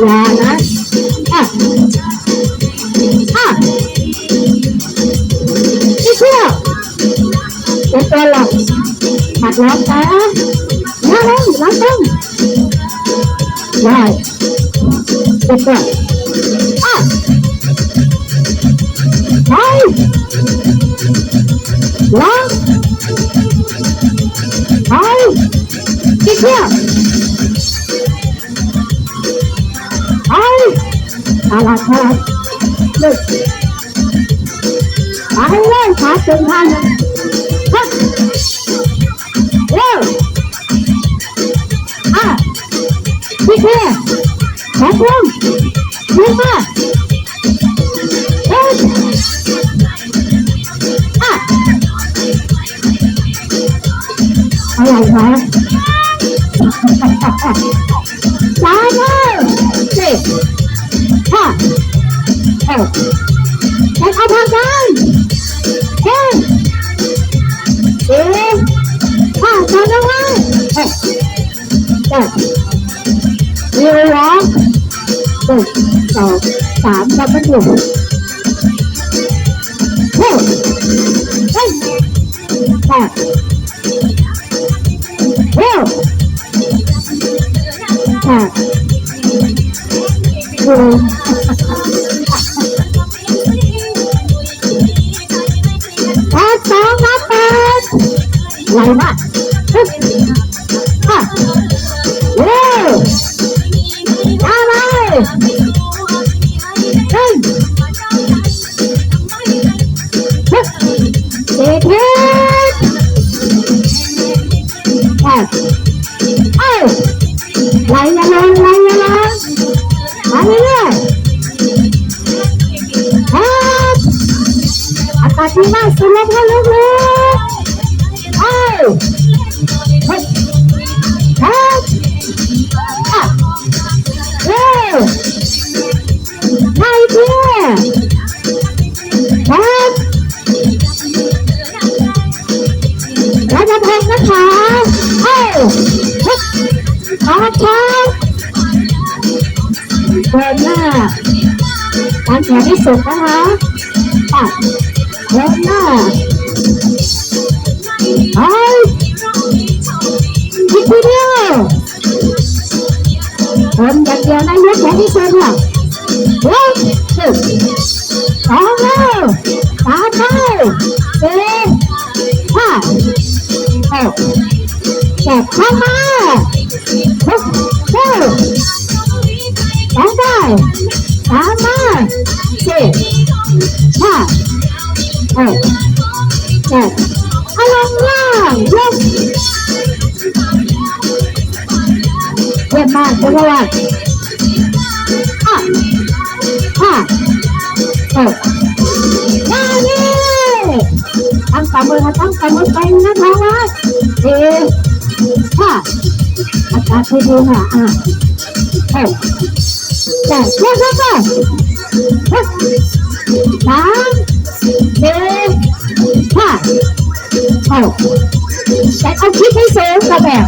อย่านะอะอะไม่เชื่อเป็ ตลาดตลาดหนึ่งไปเลยขาตึงทางหนึ่งฮึเร็วอะพี่แค่แขนตรงดึงมาเร็วอะอะไรนะสามเล ยสี่ห้าหกไปเอาทางกันเฮ้ยสี่ห้าสามแล้วไงเฮ้ยเจ็ดมีเวลาหนึ่งสองสามแล้วก็หนึ่งเฮ้ยเฮ้ยแปดเร็วแปดหนึ่ง แปดสองนับแปดไหลมากฮึบอะเร็วมาเลยหนึ่งฮึบสี่ทิศแปดเอ้ยไหลย่าลง อากาศดีมาสูดลมเข้ลึกๆเอ้ยเฮ้ยครับอะเร็วไปเพื่อครับเราจะแทงนะคะเอ้ยเฮ้ยมาครับเดินหน้าการแข่งที่สุดนะคะอะ เดินหน้าไปอีกทีเดียวเดินอย่างเดียวนะยกแขนที่ สุดค่ะหนึ่งหนึ่งสองแล้วสามแล้วสี่ห้าหกเจ็ดเข้ามาหกเก้าสองมาสี่ห้าหกเจ็ดเอาลงล่างยกเยี่ยมมากเยี่ยมมากห้าห้าหกมาเลยตั้งกำมือค่ะตั้งกำมือไปนะท้องนะเอ๊ะห้าอากาศดีๆค่ะอะหกเจ็ดเยี่ยมมากค่ะหกสาม ห้าหกแต่เอาคิดให้สูงกับแบบ